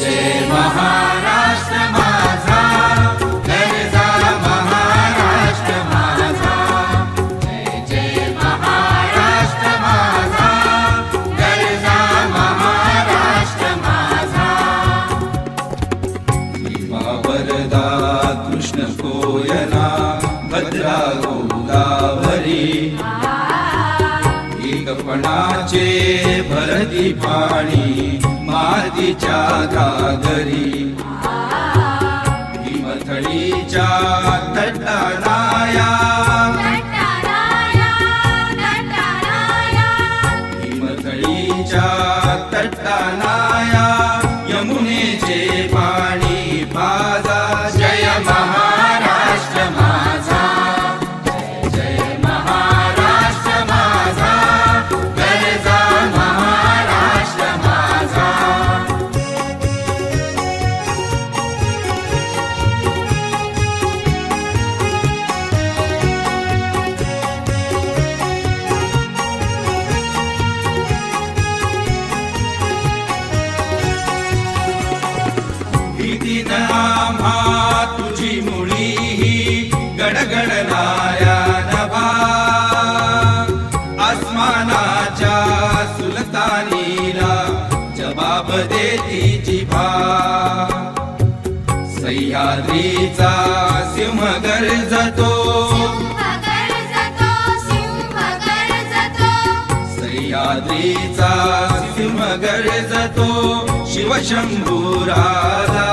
जय महाराष्ट्र माझा. गरजा महाराष्ट्र माझा. जय जय महाराष्ट्र माझा. गरजा महाराष्ट्र माझा. भीमा वरदा कृष्ण कोयना भद्रा गोदावरी. एकपणाचे भरती पाणी. मातीच्या घागरी. हिमथडीच्या तटानाया हिमथडीच्या आम्हा तुझी मुळी ही गडगडणाऱ्या नभा आसमानाच्या सुलतानीला जबाब देती जिभा. सह्याद्रीचा सिंह गरजतो सह्याद्रीचा सिंह गरजतो शिवशंभूराला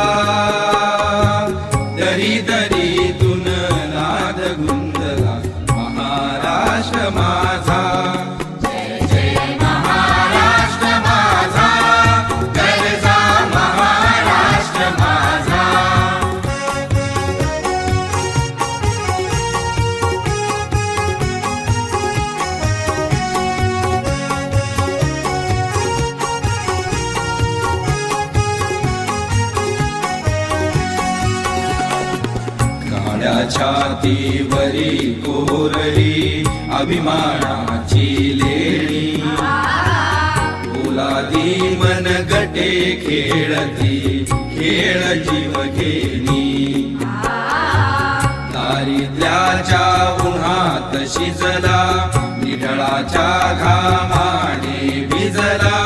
dari dari काळ्या छातीवरी कोरली अभिमानाची लेणी. फुलादी मन गटे खेळती खेळ जीव घेणी. दारिद्र्याच्या उन्हात शिजला निढळाच्या घामाने भिजला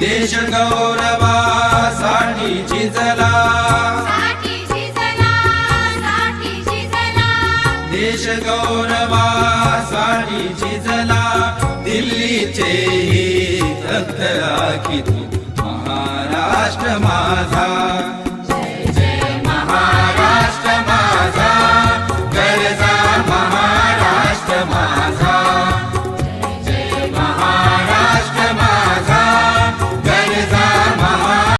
देश गौरवासाठी झिजला देश गौरवा गौरवासाठी झिजला दिल्लीचे ही रक्त राखी तू महाराष्ट्र माझा.